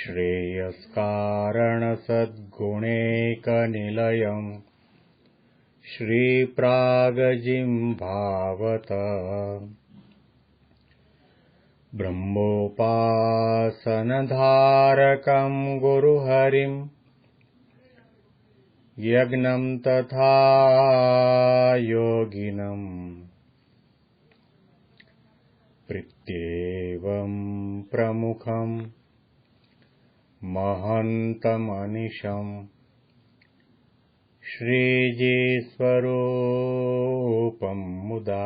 श्रेयस्कारणसद्गुणेकनिलयम् श्रीप्रागजिम् भावत। ब्रह्मोपासनधारकम् गुरुहरिम् यज्ञम् तथा योगिनम् प्रत्येवम् प्रमुखम् महन्तमनिशम् श्रीजीस्वरूपं मुदा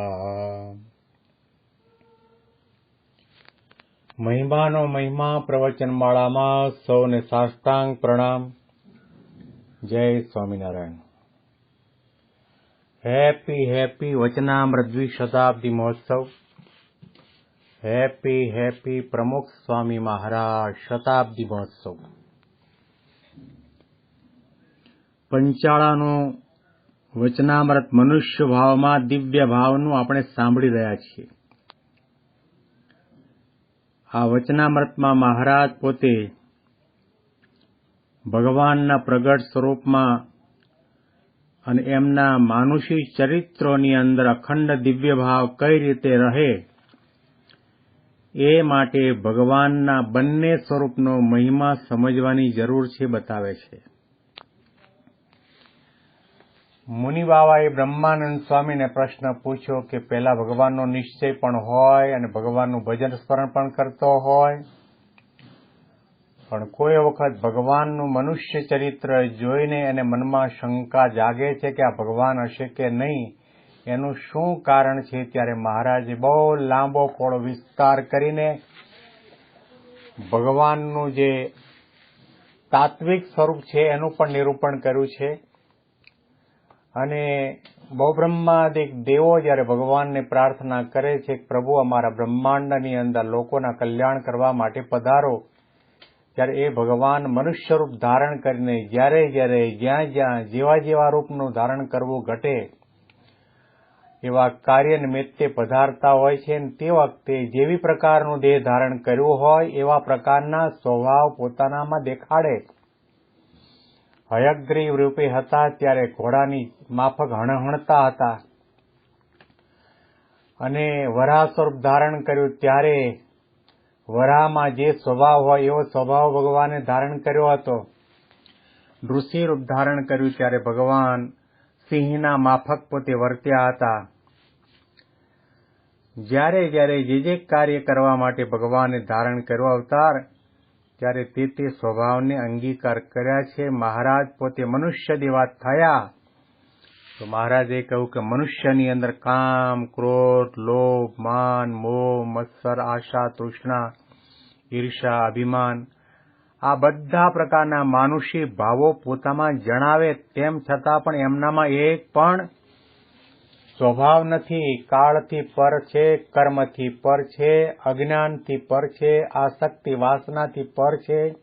મહિમાનો મહિમા પ્રવચનમાળામાં સૌને સાષ્ટાંગ પ્રણામ જય સ્વામિનારાયણ હેપી હેપી વચનામૃત દ્વિશતાબ્દી મહોત્સવ હેપી હેપી પ્રમુખ સ્વામી મહારાજ શતાબ્દી મહોત્સવ પંચાળાનું વચનામૃત મનુષ્ય ભાવમાં દિવ્ય ભાવનું આપણે સાંભળી રહ્યા છીએ. આ વચનામૃતમાં મહારાજ પોતે ભગવાનના પ્રગટ સ્વરૂપમાં અને એમના માનુષી ચરિત્રોની અંદર અખંડ દિવ્ય ભાવ કઈ રીતે રહે એ માટે ભગવાનના બંને સ્વરૂપનો મહિમા સમજવાની જરૂર છે બતાવે છે. મુનિ બાબાએ બ્રહ્માનંદ સ્વામીને પ્રશ્ન પૂછ્યો કે પેલા ભગવાનનો નિશ્ચય પણ હોય અને ભગવાનનું ભજન સ્મરણ પણ કરતો હોય? પણ કોઈ વખત ભગવાનનું મનુષ્ય ચરિત્ર જોઈને એને મનમાં શંકા જાગે છે કે આ ભગવાન હશે કે નહીં? એનું શું કારણ છે? ત્યારે મહારાજે બહુ લાંબો કોળો વિસ્તાર કરીને ભગવાનનું જે તાત્વિક સ્વરૂપ છે, એનું પણ નિરૂપણ કર્યું છે. અને બહુબ્રહ્માદિક દેવો જ્યારે ભગવાનને પ્રાર્થના કરે છે પ્રભુ, અમારા બ્રહ્માંડની અંદર લોકોના કલ્યાણ કરવા માટે પધારો. ત્યારે એ ભગવાન મનુષ્ય રૂપ ધારણ કરીને જ્યારે જ્યારે જ્યાં જ્યાં જેવા જેવા રૂપનું ધારણ કરવું ઘટે એવા કાર્ય નિમિત્તે પધારતા હોય છે અને તે વખતે જેવી પ્રકારનું દેહ ધારણ કર્યું હોય એવા પ્રકારના સ્વભાવ પોતાનામાં દેખાડે. હયગ્રીવ રૂપે હતા ત્યારે ઘોડાની માફક હણહણતા હતા. અને વરાહ સ્વરૂપ ધારણ કર્યું ત્યારે વરાહમાં જે સ્વભાવ હોય એવો સ્વભાવ ભગવાને ધારણ કર્યો હતો. ઋષિ રૂપ ધારણ કર્યું ત્યારે ભગવાન સિંહના માફક પોતે વર્ત્યા હતા. જ્યારે જ્યારે જે જે કાર્ય કરવા માટે ભગવાને ધારણ કર્યો અવતાર, ત્યારે તે તે સ્વભાવને અંગીકાર કર્યા છે. મહારાજ પોતે મનુષ્ય દેવા થયા. તો મહારાજે કહ્યું કે મનુષ્યની અંદર કામ, ક્રોધ, લોભ, માન, મોહ, મત્સર, આશા, તૃષ્ણા, ઈર્ષા, અભિમાન, આ બધા પ્રકારના માનુષી ભાવો પોતામાં જણાવે તેમ છતાં પણ એમનામાં એક પણ સ્વભાવ નથી, કાળથી પર છે, કર્મથી પર છે, અજ્ઞાનથી પર છે, આસક્તિ વાસનાથી પર છે.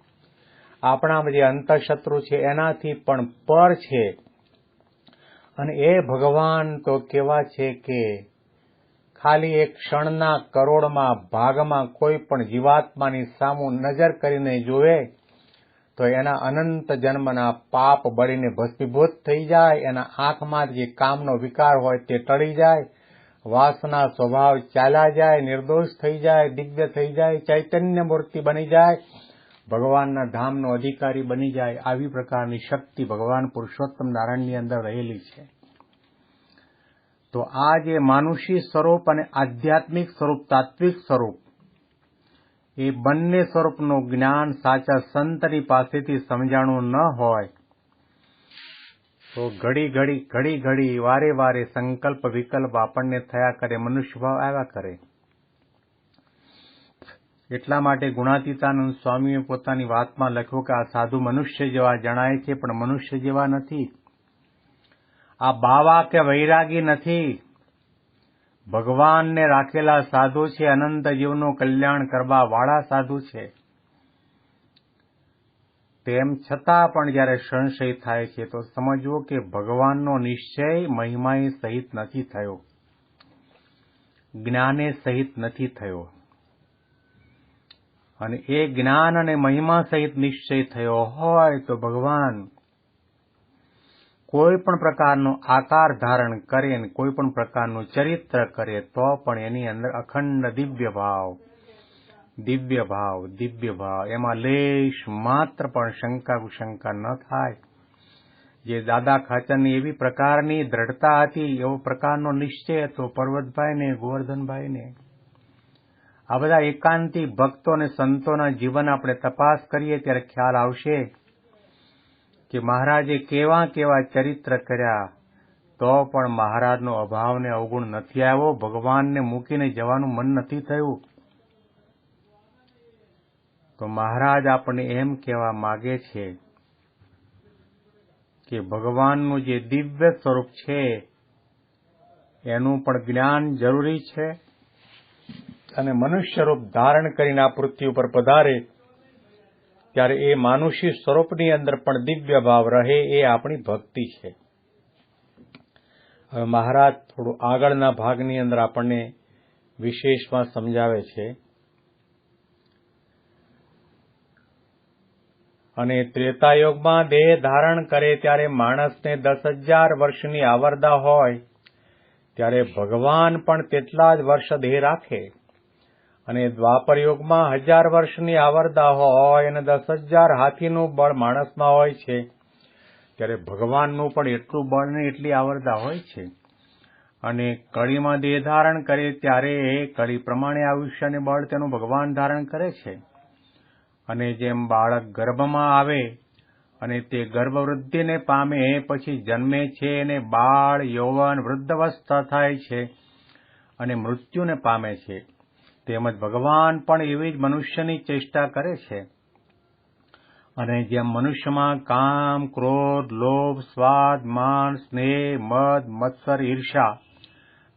આપણા જે અંતઃશત્રુ છે, એનાથી પણ પર છે. અને એ ભગવાન તો કેવા છે કે ખાલી એક ક્ષણના કરોડમાં ભાગમાં કોઈ પણ જીવાત્માની સામું નજર કરીને જોવે તો એના અનંત જન્મના પાપ બળીને ભસ્મીભૂત થઈ જાય, એના આંખમાં જે કામનો વિકાર હોય તે ટળી જાય, વાસના સ્વભાવ ચાલ્યા જાય, નિર્દોષ થઈ જાય, દિવ્ય થઈ જાય, ચૈતન્ય મૂર્તિ બની જાય, ભગવાનના ધામનો અધિકારી બની જાય, આવી પ્રકારની શક્તિ ભગવાન પુરુષોત્તમ નારાયણની અંદર રહેલી છે. તો આ જે માનુષી સ્વરૂપ અને આધ્યાત્મિક સ્વરૂપ, તાત્વિક સ્વરૂપ એ બંને સ્વરૂપનું જ્ઞાન સાચા સંતની પાસેથી સમજાણું ન હોય. તો ઘડી ઘડી ઘડી ઘડી, વારે વારે સંકલ્પ વિકલ્પ આપણને થયા કરે મનુષ્ય ભાવ આવ્યા કરે. એટલા માટે ગુણાતીતાનંદ સ્વામીએ પોતાની વાતમાં લખ્યું કે આ સાધુ મનુષ્ય જેવા જણાય છે, પણ મનુષ્ય જેવા નથી. આ બાવા કે વૈરાગી નથી. ભગવાનને રાખેલા સાધુ છે, અનંત જીવનું કલ્યાણ કરવા વાળા સાધુ છે. તેમ છતાં પણ જ્યારે સંશય થાય છે, તો સમજવો કે ભગવાનનો નિશ્ચય મહિમાએ સહિત નથી થયો. જ્ઞાને સહિત નથી થયો. અને એ જ્ઞાન અને મહિમા સહિત નિશ્ચય થયો હોય, તો ભગવાન કોઈ પણ પ્રકારનો આકાર ધારણ કરે ને કોઈ પણ પ્રકારનું ચરિત્ર કરે તો પણ એની અંદર અખંડ દિવ્ય ભાવ દિવ્ય ભાવ દિવ્ય ભાવ. એમાં લેશ માત્ર પણ શંકા કુશંકા ન થાય. જે દાદા ખાચરની એવી પ્રકારની દ્રઢતા હતી, એવો પ્રકારનો નિશ્ચય હતો પર્વતભાઈને, ગોવર્ધનભાઈને. આ બધા એકાંતિ ભક્તો અને સંતોના જીવન આપણે તપાસ કરીએ ત્યારે ખ્યાલ આવશે કે મહારાજે કેવા કેવા ચરિત્ર કર્યા, તો પણ મહારાજનો અભાવને અવગુણ નથી આવ્યો, ભગવાનને મૂકીને જવાનું મન નથી થયું. તો મહારાજ આપણને એમ કહેવા માગે છે કે ભગવાનનું જે દિવ્ય સ્વરૂપ છે, એનું પણ જ્ઞાન જરૂરી છે. અને મનુષ્ય રૂપ ધારણ કરીને આ પૃથ્વી ઉપર પધારે ત્યારે એ માનુષી સ્વરૂપની અંદર પણ દિવ્ય ભાવ રહે એ આપણી ભક્તિ છે. હવે મહારાજ થોડું આગળના ભાગની અંદર આપણને વિશેષમાં સમજાવે છે. અને ત્રેતાયુગમાં દેહ ધારણ કરે ત્યારે માણસને દસ હજાર વર્ષની આવરદા હોય, ત્યારે ભગવાન પણ તેટલા જ વર્ષ દેહ રાખે. અને દ્વાપર યુગમાં હજાર વર્ષની આવરદા હોય અને દસ હજાર હાથીનું બળ માણસમાં હોય છે. ત્યારે ભગવાનનું પણ એટલું બળ ને એટલી આવરદા હોય છે. અને કળીમાં દેહ ધારણ કરે ત્યારે એ કળી પ્રમાણે આયુષ્ય અને બળ તેનું ભગવાન ધારણ કરે છે. અને જેમ બાળક ગર્ભમાં આવે અને તે ગર્ભવૃદ્ધિને પામે પછી જન્મે છે અને બાળ, યૌવન વૃદ્ધવસ્થા થાય છે અને મૃત્યુને પામે છે. તેમજ ભગવાન પણ એવી જ મનુષ્યની ચેષ્ટા કરે છે. અને જેમ મનુષ્યમાં કામ, ક્રોધ, લોભ, સ્વાદ, માન, સ્નેહ, મદ, મત્સર, ઈર્ષા,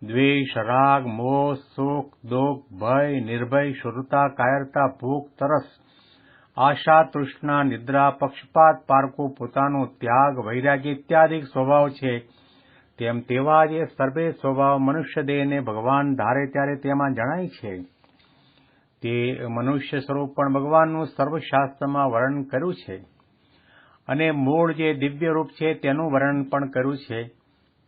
દ્વેષ, રાગ, મોહ સુખ દુઃખ, ભય, નિર્ભય, શુરતા, કાયરતા, ભૂખ, તરસ, આશા, તૃષ્ણા, નિદ્રા, પક્ષપાત પારકું પોતાનો ત્યાગ, વૈરાગ્ય ઇત્યાદિ સ્વભાવ છે. તેમ તેવા જે સર્વે સ્વભાવ મનુષ્ય દેહને ભગવાન ધારે ત્યારે તેમાં જણાય છે. તે મનુષ્ય સ્વરૂપ પણ ભગવાનનું સર્વશાસ્ત્રમાં વર્ણન કર્યું છે. અને મૂળ જે દિવ્ય રૂપ છે તેનું વર્ણન પણ કર્યું છે.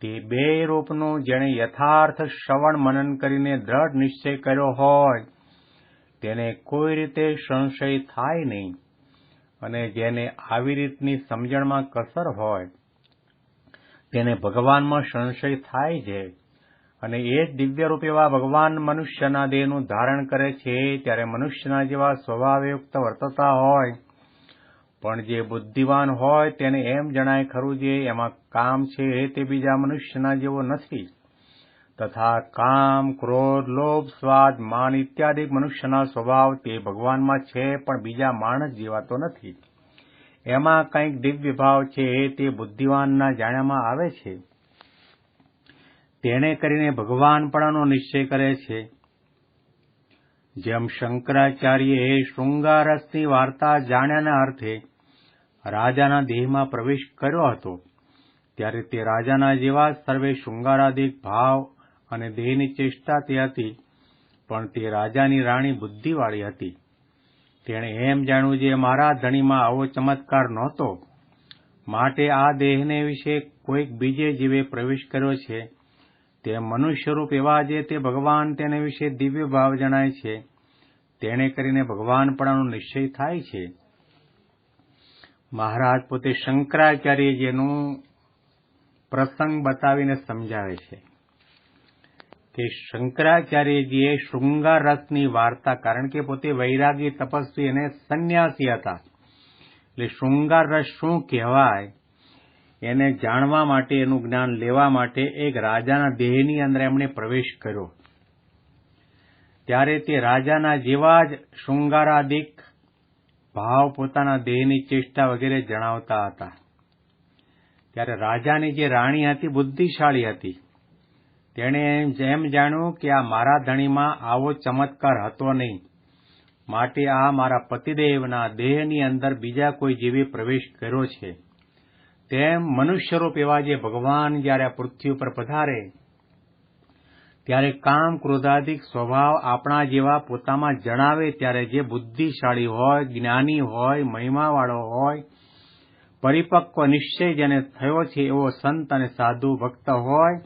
તે બે રૂપનું જેણે યથાર્થ શ્રવણ મનન કરીને દ્રઢ નિશ્ચય કર્યો હોય, તેને કોઈ રીતે સંશય થાય નહીં. અને જેને આવી રીતની સમજણમાં કસર હોય, તેને ભગવાનમાં સંશય થાય છે. અને એ જ દિવ્યરૂપ એવા ભગવાન મનુષ્યના દેહનું ધારણ કરે છે, ત્યારે મનુષ્યના જેવા સ્વભાવયુક્ત વર્તતા હોય, પણ જે બુદ્ધિવાન હોય તેને એમ જણાય ખરું જે એમાં કામ છે તે બીજા મનુષ્યના જેવો નથી. તથા કામ, ક્રોધ, લોભ, સ્વાદ, માન ઇત્યાદિ મનુષ્યના સ્વભાવ તે ભગવાનમાં છે, પણ બીજા માણસ જીવાતો નથી. એમાં કંઈક દિવ્ય ભાવ છે તે બુદ્ધિવાનના જાણ્યામાં આવે છે. તેને કરીને ભગવાનપણાનો નિશ્ચય કરે છે. જેમ શંકરાચાર્યએ શૃંગારસની વાર્તા જાણ્યાના અર્થે રાજાના દેહમાં પ્રવેશ કર્યો હતો, ત્યારે તે રાજાના જેવા સર્વે શૃંગારાદિક ભાવ અને દેહની ચેષ્ટા તે હતી, પણ તે રાજાની રાણી બુદ્ધિવાળી હતી. તેણે એમ જાણ્યું જે મારા ધણીમાં આવો ચમત્કાર નહોતો, માટે આ દેહને વિશે કોઈક બીજે જીવે પ્રવેશ કર્યો છે. તે મનુષ્યરૂપ એવા જે તે ભગવાન તેને વિશે દિવ્ય ભાવ જણાય છે. તેને કરીને ભગવાનપણાનો નિશ્ચય થાય છે. મહારાજ પોતે શંકરાચાર્યજીનું પ્રસંગ બતાવીને સમજાવે છે કે શંકરાચાર્યજીએ શૃંગાર રસની વાર્તા, કારણ કે પોતે વૈરાગી તપસ્વી અને સંન્યાસી હતા. એટલે શૃંગાર રસ શું કહેવાય? એને જાણવા માટે, એનું જ્ઞાન લેવા માટે એક રાજાના દેહની અંદર એમણે પ્રવેશ કર્યો. ત્યારે તે રાજાના જેવા જ શૃંગારાદિક ભાવ પોતાના દેહની ચેષ્ટા વગેરે જણાવતા હતા. ત્યારે રાજાની જે રાણી હતી, બુદ્ધિશાળી હતી. તેણે એમ જાણ્યું કે આ મારા ધણીમાં આવો ચમત્કાર હતો નહીં. માટે આ મારા પતિદેવના દેહની અંદર બીજા કોઈ જીવે પ્રવેશ કર્યો છે. તેમ મનુષ્યરૂપ એવા જે ભગવાન જ્યારે આ પૃથ્વી ઉપર પધારે, ત્યારે કામ ક્રોધાધિક સ્વભાવ આપણા જેવા પોતામાં જણાવે ત્યારે જે બુદ્ધિશાળી હોય, જ્ઞાની હોય, મહિમાવાળો હોય, પરિપક્વ નિશ્ચય જેને થયો છે એવો સંત અને સાધુ ભક્ત હોય,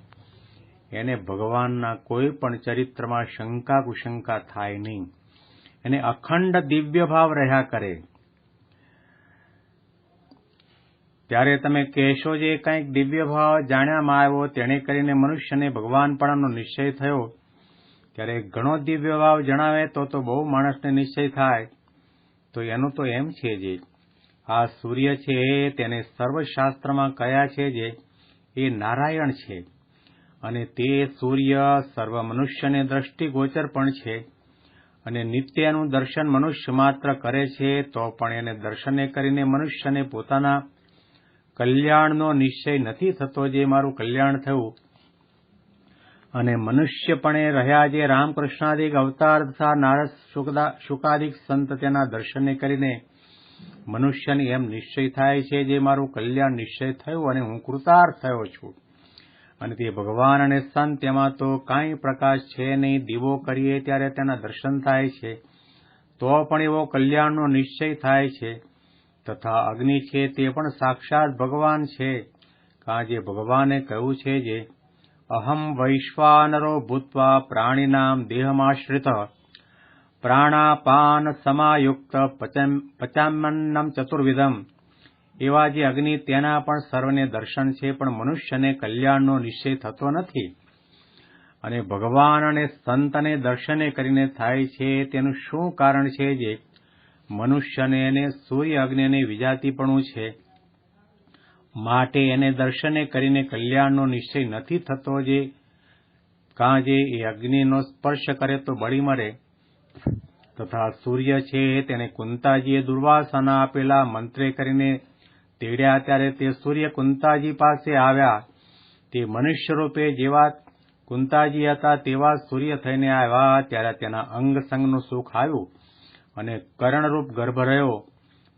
એને ભગવાનના કોઈ પણ ચરિત્રમાં શંકા કુશંકા થાય નહીં. એને અખંડ દિવ્ય ભાવ રહ્યા કરે. ત્યારે તમે કહેશો જે કંઈક દિવ્ય ભાવ જાણ્યામાં આવ્યો, તેણે કરીને મનુષ્યને ભગવાનપણાનો નિશ્ચય થયો. ત્યારે ઘણો દિવ્ય ભાવ જણાવે તો તો બહુ માણસને નિશ્ચય થાય. તો એનું તો એમ છે જે, આ સૂર્ય છે તેને સર્વશાસ્ત્રમાં કયા છે જે, એ નારાયણ છે. અને તે સૂર્ય સર્વ મનુષ્યને દ્રષ્ટિગોચર પણ છે. અને નિત્યનું દર્શન મનુષ્ય માત્ર કરે છે, તો પણ એને દર્શને કરીને મનુષ્યને પોતાના કલ્યાણનો નિશ્ચય નથી થતો જે મારું કલ્યાણ થયું. અને મનુષ્યપણે રહ્યા જે રામકૃષ્ણાદિક અવતાર તથા નારદ શુકાદિક સંત તેના દર્શને કરીને મનુષ્યને એમ નિશ્ચય થાય છે જે મારું કલ્યાણ નિશ્ચય થયું અને હું કૃતાર્થ થયો છું. અને તે ભગવાન અને સંત એમાં તો કાંઈ પ્રકાશ છે નહીં, દીવો કરીએ ત્યારે તેના દર્શન થાય છે. તો પણ એવો કલ્યાણનો નિશ્ચય થાય છે. તથા અગ્નિ છે તે પણ સાક્ષાત ભગવાન છે. કારણ જે ભગવાને કહ્યું છે જે, અહમ વૈશ્વાનરો ભૂત્વા પ્રાણીનામ દેહમાશ્રિત, પ્રાણાપાન સમાયુક્ત પચામન્નમ ચતુર્વિધમ. એવા જે અગ્નિ તેના પણ સર્વને દર્શન છે, પણ મનુષ્યને કલ્યાણનો નિશ્ચય થતો નથી. અને ભગવાન અને સંતને દર્શને કરીને થાય છે, તેનું શું કારણ છે જે મનુષ્યને એને સૂર્ય અગ્નિને વિજાતીપણું છે. માટે એને દર્શને કરીને કલ્યાણનો નિશ્ચય નથી થતો જે કાં જે એ અગ્નિનો સ્પર્શ કરે તો બળી મરે. તથા સૂર્ય છે તેને કુંતાજીએ દુર્વાસના આપેલા મંત્રે કરીને તેડ્યા ત્યારે તે સૂર્ય કુંતાજી પાસે આવ્યા. તે મનુષ્ય રૂપે જેવા કુંતાજી હતા તેવા સૂર્ય થઈને આવ્યા ત્યારે તેના અંગ સંગનું સુખ આવ્યું. અને કરણરૂપ ગર્ભ રહ્યો.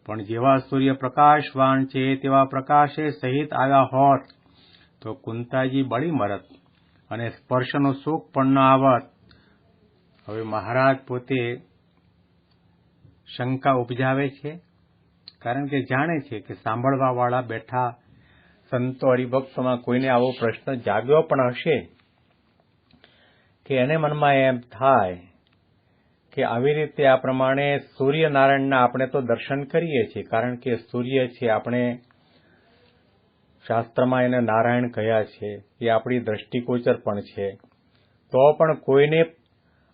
પણ જેવા સૂર્ય પ્રકાશવાન છે, તેવા પ્રકાશે સહિત આવ્યા હોત તો કુંતાજી બળી મરત અને સ્પર્શનો સુખ પણ ન આવત. હવે મહારાજ પોતે શંકા ઉપજાવે છે, કારણ કે જાણે છે કે સાંભળવા વાળા બેઠા સંતો હરિભક્તોમાં કોઈને આવો પ્રશ્ન જાગ્યો પણ હશે કે એને મનમાં એમ થાય કે આવી રીતે આ પ્રમાણે સૂર્યનારાયણના આપણે તો દર્શન કરીએ છીએ, કારણ કે સૂર્ય છે આપણે શાસ્ત્રમાં એને નારાયણ કહ્યા છે, એ આપણી દ્રષ્ટિગોચર પણ છે. તો પણ કોઈને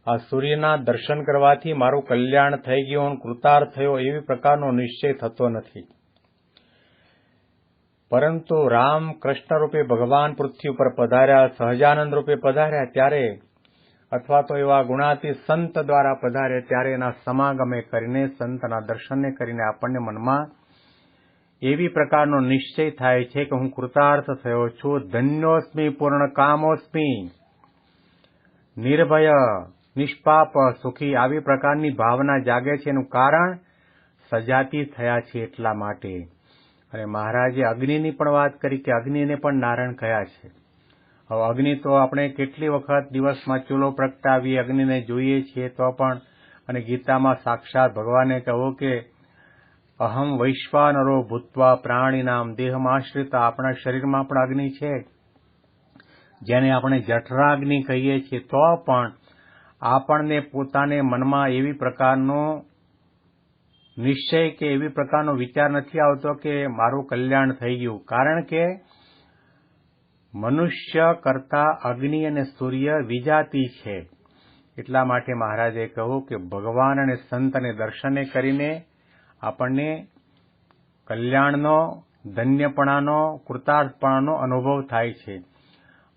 આ સૂર્યના દર્શન કરવાથી મારું કલ્યાણ થઈ ગયું કૃતાર્થ થયો એવી પ્રકારનો નિશ્ચય થતો નથી. પરંતુ રામ કૃષ્ણ રૂપે ભગવાન પૃથ્વી ઉપર પધાર્યા, સહજાનંદ રૂપે પધાર્યા, ત્યારે અથવા તો એવા ગુણાતી સંત દ્વારા પધારે ત્યારે એના સમાગમે કરીને સંતના દર્શનને કરીને આપણને મનમાં એવી પ્રકારનો નિશ્ચય થાય છે કે હું કૃતાર્થ થયો છું. ધન્યોસ્મી પૂર્ણ કામોસ્મી નિર્ભય, નિષ્પાપ, સુખી આવી પ્રકારની ભાવના જાગે છે. એનું કારણ સજાતી થયા છે એટલા માટે. અને મહારાજે અગ્નિની પણ વાત કરી કે અગ્નિને પણ નારાયણ કયા છે. હવે અગ્નિ તો આપણે કેટલી વખત દિવસમાં ચૂલો પ્રગટાવી અગ્નિને જોઈએ છીએ તો પણ અને ગીતામાં સાક્ષાત ભગવાને કહ્યું કે, અહમ વૈશ્વાનરો ભૂતવા પ્રાણીનામ દેહમાશ્રિત આપણા શરીરમાં પણ અગ્નિ છે. જેને આપણે જઠરાગ્નિ કહીએ છીએ તો પણ આપણને પોતાને મનમાં એવી પ્રકારનો નિશ્ચય કે એવી પ્રકારનો વિચાર નથી આવતો કે મારું કલ્યાણ થઈ ગયું. કારણ કે મનુષ્ય કરતા અગ્નિ અને સૂર્ય વિજાતી છે. એટલા માટે મહારાજે કહ્યું કે ભગવાન અને સંતને દર્શને કરીને આપણને કલ્યાણનો, ધન્યપણાનો, કૃતાર્થપણાનો અનુભવ થાય છે.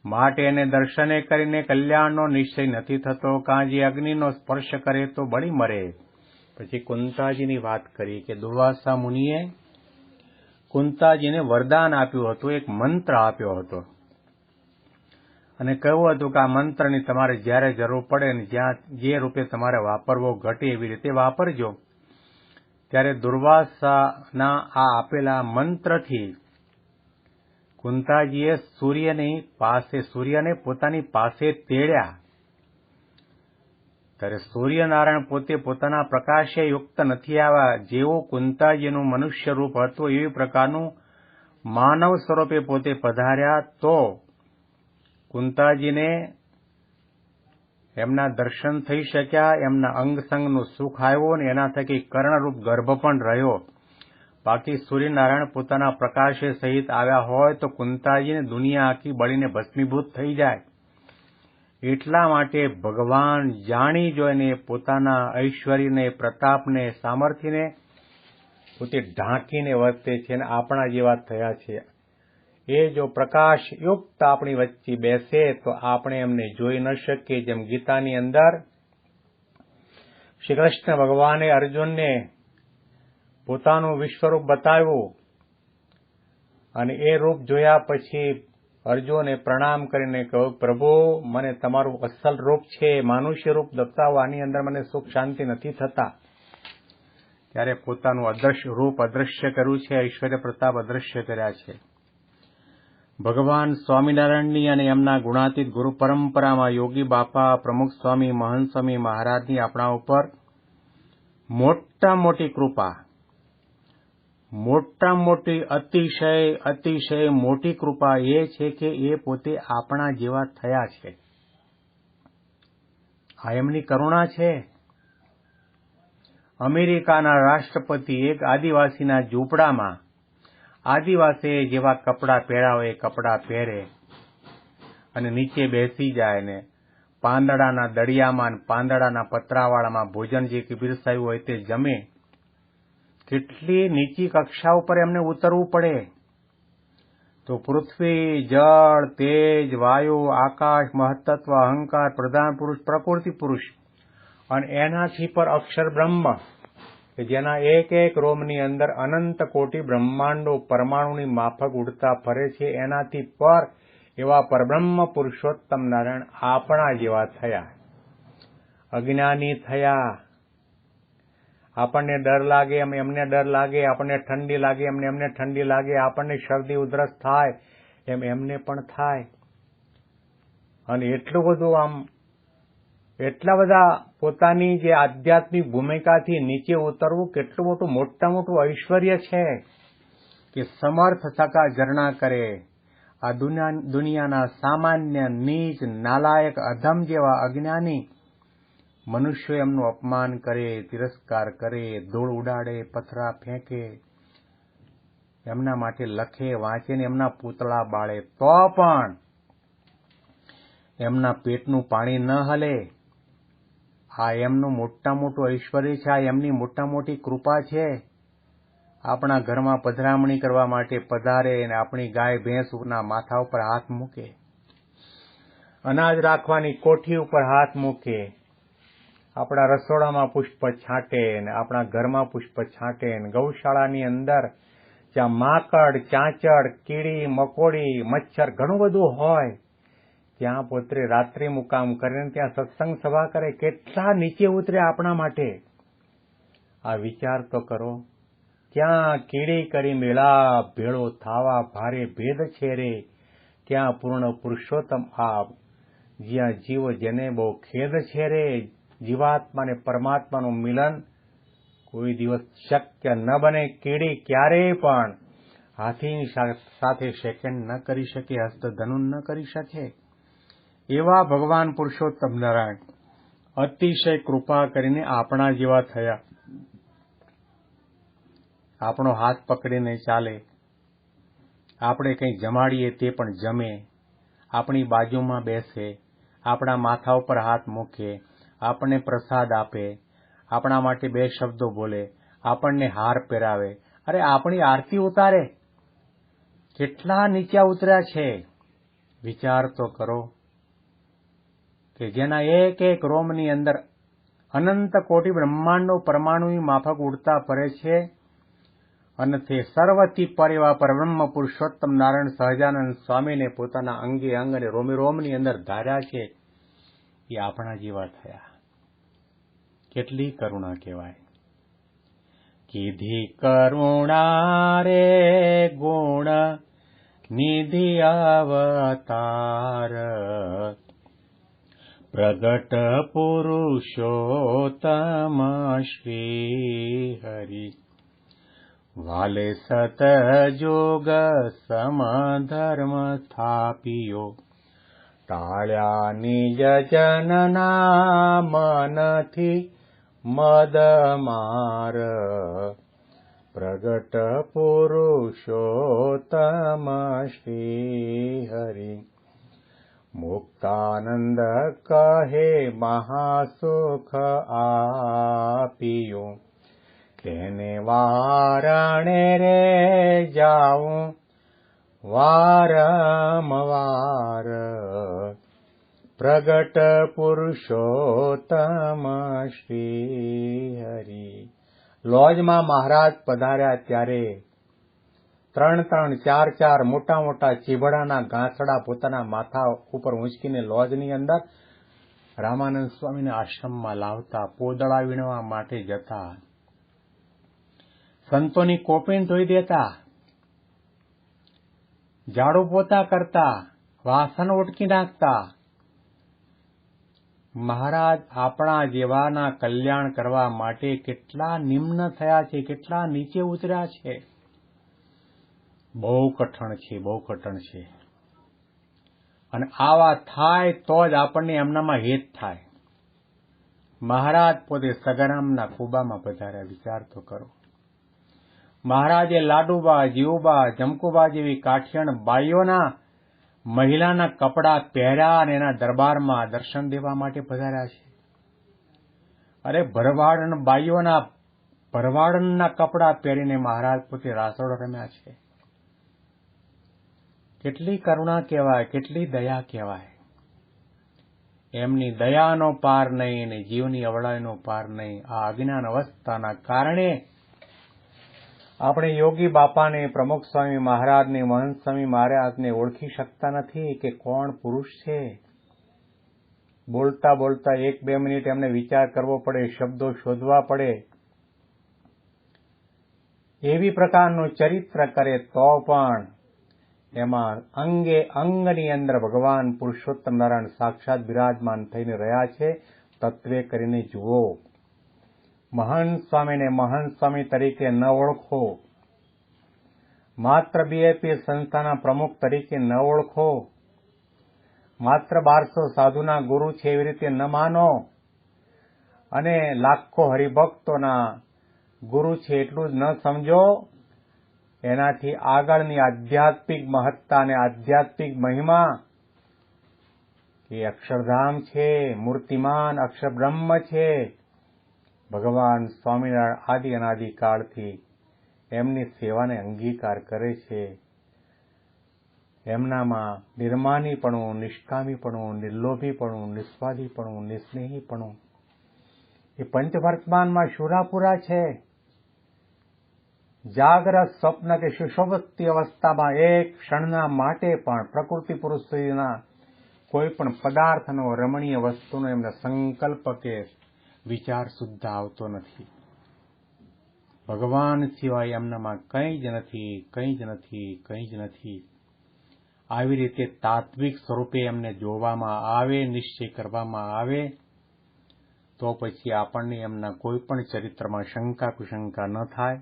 માટે એને દર્શને કરીને કલ્યાણનો નિશ્ચય નથી થતો, કાં જે અગ્નિનો સ્પર્શ કરે તો બળી મરે. પછી કુંતાજીની વાત કરી કે દુર્વાસા મુનિએ કુંતાજીને વરદાન આપ્યું હતું, એક મંત્ર આપ્યો હતો. અને કહ્યું હતું કે આ મંત્રની તમારે જ્યારે જરૂર પડે અને જ્યાં જે રૂપે તમારે વાપરવો ઘટે એવી રીતે વાપરજો. ત્યારે દુર્વાસાના આ આપેલા મંત્રથી કુંતાજીએ સૂર્યની પાસે સૂર્યને પોતાની પાસે તેડ્યા. ત્યારે સૂર્યનારાયણ પોતે પોતાના પ્રકાશે યુક્ત નથી આવ્યા જેવું કુંતાજીનું મનુષ્ય રૂપ હતું એવી પ્રકારનું માનવ સ્વરૂપે પોતે પધાર્યા તો કુંતાજીને એમના દર્શન થઈ શક્યા, એમના અંગ સંગનું સુખ આવ્યું અને એના થકી કર્ણરૂપ ગર્ભ પણ રહ્યો. બાકી સૂર્યનારાયણ પોતાના પ્રકાશે સહિત આવ્યા હોય તો કુંતાજીને દુનિયા આખી બળીને ભસ્મીભૂત થઈ જાય. એટલા માટે ભગવાન જાણી જોઈને પોતાના ઐશ્વર્યને, પ્રતાપને, સામર્થ્યને પોતે ઢાંકીને વર્તે છે અને આપણા જેવા થયા છે. એ જો પ્રકાશ યુક્ત આપણી વચ્ચે બેસે તો આપણે એમને જોઈ ન શકીએ. જેમ ગીતાની અંદર શ્રી કૃષ્ણ ભગવાને અર્જુનને પોતાનું વિશ્વરૂપ બતાવ્યું અને એ રૂપ જોયા પછી અર્જુને પ્રણામ કરીને કહ્યું, પ્રભુ, મને તમારું અસલ રૂપ છે, માનુષ્ય રૂપ બતાવો આની અંદર મને સુખ શાંતિ નથી થતા. ત્યારે પોતાનું અદ્રશ્ય રૂપ અદ્રશ્ય કર્યું છે ઐશ્વર્ય પ્રતાપ અદ્રશ્ય કર્યા છે. ભગવાન સ્વામિનારાયણની અને એમના ગુણાતીત ગુરુ પરંપરામાં યોગી બાપા, પ્રમુખ સ્વામી, મહંત સ્વામી મહારાજની આપણા ઉપર મોટા મોટી કૃપા, મોટા મોટી અતિશય અતિશય મોટી કૃપા એ છે કે એ પોતે આપણા જેવા થયા છે. આ એમની કરુણા છે. અમેરિકાના રાષ્ટ્રપતિ એક આદિવાસીના ઝૂંપડામાં આદિવાસી જેવા કપડાં હોય કપડાં પહેરે અને નીચે બેસી જાય ને પાંદડાના દળિયામાં પાંદડાના પતરાવાળામાં ભોજન જે પીરસાયું હોય તે જમે. કેટલી નીચી કક્ષા ઉપર એમને ઉતરવું પડે. તો પૃથ્વી, જળ, તેજ, વાયુ, આકાશ, મહત્તત્વ, અહંકાર, પ્રધાન પુરુષ, પ્રકૃતિ પુરુષ અને એનાથી પર અક્ષર બ્રહ્મ. કે જેના એક એક રોમની અંદર અનંત કોટી બ્રહ્માંડો પરમાણુની માફક ઉડતા ફરે છે, એનાથી પર એવા પરબ્રહ્મ પુરુષોત્તમ નારાયણ આપણા જેવા થયા. અજ્ઞાની થયા. આપણને ડર લાગે, એમ એમને ડર લાગે, આપણને ઠંડી લાગે, એમને એમને ઠંડી લાગે, આપણને શરદી ઉધરસ થાય, એમ એમને પણ થાય. અને એટલું બધું આમ એટલા બધા પોતાની જે આધ્યાત્મિક ભૂમિકાથી નીચે ઉતરવું કેટલું મોટું, મોટા મોટું ઐશ્વર્ય છે કે સમર્થ સકા ઝરણા કરે. આ દુનિયાના સામાન્ય, નીચ, નાલાયક, અધમ જેવા અજ્ઞાની મનુષ્યો એમનું અપમાન કરે, તિરસ્કાર કરે, ધૂળ ઉડાડે, પથરા ફેંકે. એમના માટે લખે, વાંચે ને એમના પૂતળા બાળે. તો પણ એમના પેટનું પાણી ન હલે. આ એમનું મોટા મોટું ઐશ્વર્ય છે, આ એમની મોટા મોટી કૃપા છે. આપણા ઘરમાં પધરામણી કરવા માટે પધારે અને આપણી ગાય ભેંસના માથા ઉપર હાથ મૂકે. અનાજ રાખવાની કોઠી ઉપર હાથ મૂકે. આપણા રસોડામાં પુષ્પ છાંટે ને આપણા ઘરમાં પુષ્પ છાંટે ને ગૌશાળાની અંદર જ્યાં માકડ, ચાંચડ, કીડી, મકોડી, મચ્છર ઘણું બધું હોય ત્યાં પોતે રાત્રિ મુકામ કરીને ત્યાં સત્સંગ સભા કરે. કેટલા નીચે ઉતરે આપણા માટે? આ વિચાર તો કરો. ત્યાં કીડી કરી મેળા, ભેળો થાવા, ભારે ભેદ છે રે ત્યાં પૂર્ણ પુરુષોત્તમ આપ જ્યાં જીવ જેને બહુ ખેદ છે રે જીવાત્મા ને પરમાત્માનું મિલન કોઈ દિવસ શક્ય ન બને. કીડી ક્યારેય પણ હાથીની સાથે સેકન્ડ ન કરી શકે હસ્તધનુ ન કરી શકે. એવા ભગવાન પુરુષોત્તમ નારાયણ. અતિશય કૃપા કરીને આપણા જેવા થયા. આપણો હાથ પકડીને ચાલે. આપણે કંઈ જમાડીએ તે પણ જમે. આપણી બાજુમાં બેસે. આપણા માથા ઉપર હાથ મૂકે. આપણને પ્રસાદ આપે. આપણા માટે બે શબ્દો બોલે. આપણને હાર પહેરાવે. અરે, આપણી આરતી ઉતારે. કેટલા નીચા ઉતર્યા છે? વિચાર તો કરો. કે જેના એક એક રોમની અંદર અનંત કોટી બ્રહ્માંડો પરમાણુની માફક ઉડતા ફરે છે અને તે સર્વથી પરેવા પરબ્રહ્મ પુરુષોત્તમ નારાયણ સહજાનંદ સ્વામીને પોતાના અંગે અંગ અને રોમે રોમની અંદર ધાર્યા છે, એ આપણા જેવા થયા. કેટલી કરુણા કહેવાય. કીધી કરુણા રે ગુણ, નિધિ અવતાર प्रगट वाले सतयोगसमधर्मस्थापियो हरि वाले मदमार। प्रगटपुरुषोत्तम श्री મુક્તાનંદ કહે મહાસુખ આપિયું તેને વારણે રે જાઉં વારમવાર પ્રગટ પુરુષોત્તમ શ્રી હરિ લોજમાં મહારાજ પધાર્યા ત્યારે ત્રણ ત્રણ ચાર ચાર મોટા મોટા ચીભડાના ગાંસડા પોતાના માથા ઉપર ઊંચકીને લોજની અંદર રામાનંદ સ્વામીને આશ્રમમાં લાવતા, પોદળા વીણવા માટે જતા. સંતોની કોપીન ધોઈ દેતા. ઝાડુ પોતા કરતા. વાસણ ઉટકી નાખતા. મહારાજ આપણા જેવાના કલ્યાણ કરવા માટે કેટલા નિમ્ન થયા છે, કેટલા નીચે ઉતર્યા છે. બહુ કઠણ છે, બહુ કઠણ છે. અને આવા થાય તો જ આપણને એમનામાં હેત થાય. મહારાજ પોતે સગરામના કુબામાં પધાર્યા વિચાર તો કરો. મહારાજે લાડુબા, જીવુબા, જમકુબા જેવી કાઠિયાણ બાઈઓના મહિલાના કપડાં પહેર્યા અને એના દરબારમાં દર્શન દેવા માટે પધાર્યા છે. અરે ભરવાડન બાઈઓના ભરવાડનના કપડાં પહેરીને મહારાજ પોતે રાસોડ રમ્યા છે. કેટલી કરુણા કહેવાય, કેટલી દયા કહેવાય. એમની દયાનો પાર નહીં અને જીવની અવળાઈનો પાર નહીં. આ અજ્ઞાન અવસ્થાના કારણે આપણે યોગી બાપાને, પ્રમુખ સ્વામી મહારાજને, મહંત સ્વામી મહારાજને ઓળખી શકતા નથી કે કોણ પુરુષ છે. બોલતા બોલતા એક બે મિનિટ એમને વિચાર કરવો પડે, શબ્દો શોધવા પડે. એવી પ્રકારનું ચરિત્ર કરે તો પણ એમાં અંગે અંગની અંદર ભગવાન પુરુષોત્તમ નારાયણ સાક્ષાત બિરાજમાન થઈને રહ્યા છે. તત્વે કરીને જુઓ. મહંત સ્વામીને મહંત સ્વામી તરીકે ન ઓળખો. માત્ર બીએપી સંસ્થાના પ્રમુખ તરીકે ન ઓળખો. માત્ર બારસો સાધુના ગુરુ છે એવી રીતે ન માનો. અને લાખો હરિભક્તોના ગુરુ છે એટલું જ ન સમજો. એનાથી આગળની આધ્યાત્મિક મહત્તા અને આધ્યાત્મિક મહિમા એ અક્ષરધામ છે, મૂર્તિમાન અક્ષર બ્રહ્મ છે, ભગવાન સ્વામિનારાયણ આદિ અનાદિકાળથી એમની સેવાને અંગીકાર કરે છે. એમનામાં નિર્માનીપણું, નિષ્કામીપણું, નિર્લોભીપણું, નિસ્વાદીપણું, નિસ્નેહીપણું. એ પંચવર્તમાનમાં શુરાપુરા છે. જાગ્રત સ્વપ્ન કે સુષુપ્તિ અવસ્થામાં એક ક્ષણના માટે પણ પ્રકૃતિ પુરુષના કોઈ પણ પદાર્થનો રમણીય વસ્તુનો એમને સંકલ્પ કે વિચાર શુદ્ધ આવતો નથી. ભગવાન સિવાય એમનામાં કંઈ જ નથી, કંઈ જ નથી, કંઈ જ નથી. આવી રીતે તાત્વિક સ્વરૂપે એમને જોવામાં આવે, નિશ્ચય કરવામાં આવે, તો પછી આપણને એમના કોઈ પણ ચરિત્રમાં શંકા કુશંકા ન થાય.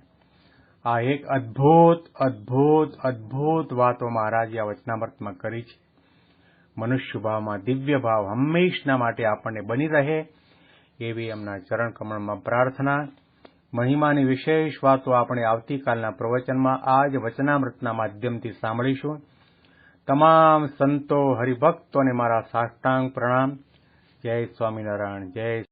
આ એક અદ્ભુત અદ્ભુત અદ્ભુત વાતો મહારાજે આ વચનામૃતમાં કરી છે. મનુષ્ય ભાવમાં દિવ્ય ભાવ હંમેશના માટે આપણને બની રહે એવી એમના ચરણ કમળમાં પ્રાર્થના. મહિમાની વિશેષ વાતો આપણે આવતીકાલના પ્રવચનમાં આ જ વચનામૃતના માધ્યમથી સાંભળીશું. તમામ સંતો હરિભક્તોને મારા સાષ્ટાંગ પ્રણામ. જય સ્વામિનારાયણ, જય